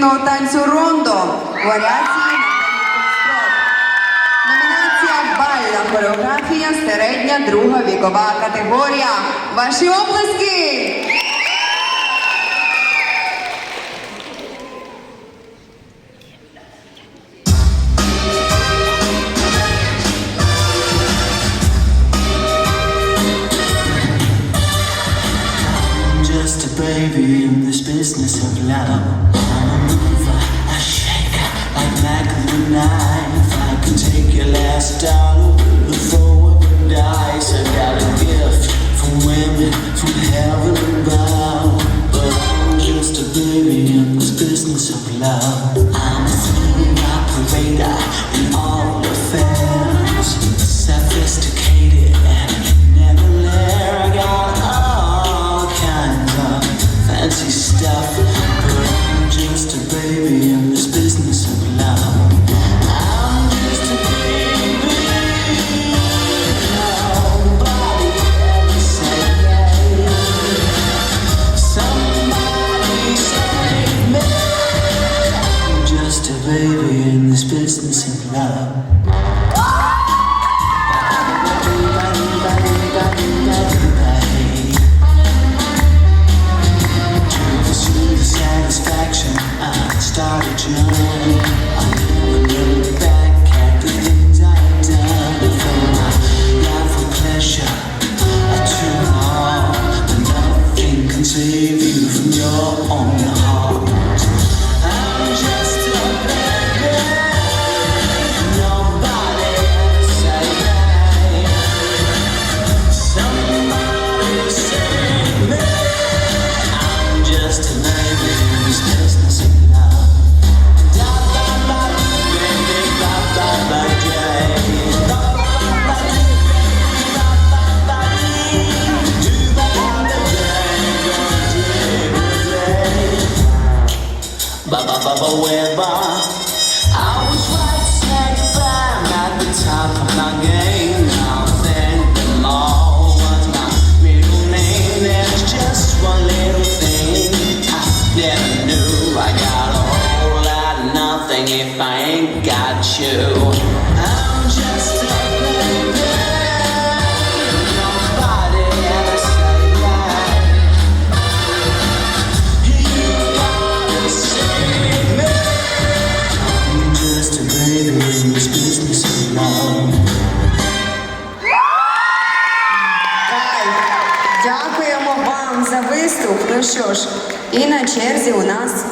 спортивного танцю рондо. Варіації на. Номінація Бальна хореографія середня друга вікова категорія. Ваші оплески! Just a baby in this business of love. Shaker, like Michael knife. I can take your last dollar throw it dice. I got a gift from women from heaven above. But I'm just a baby in this business of love. I'm a operator I took all, but nothing can save you from your own heart. Weba. I was right at the top of my game. Now them all my middle name. There's just one little thing I never knew. I got a whole lot nothing if I ain't got you. I'm just за виступ. Ну що ж, і на черзі у нас.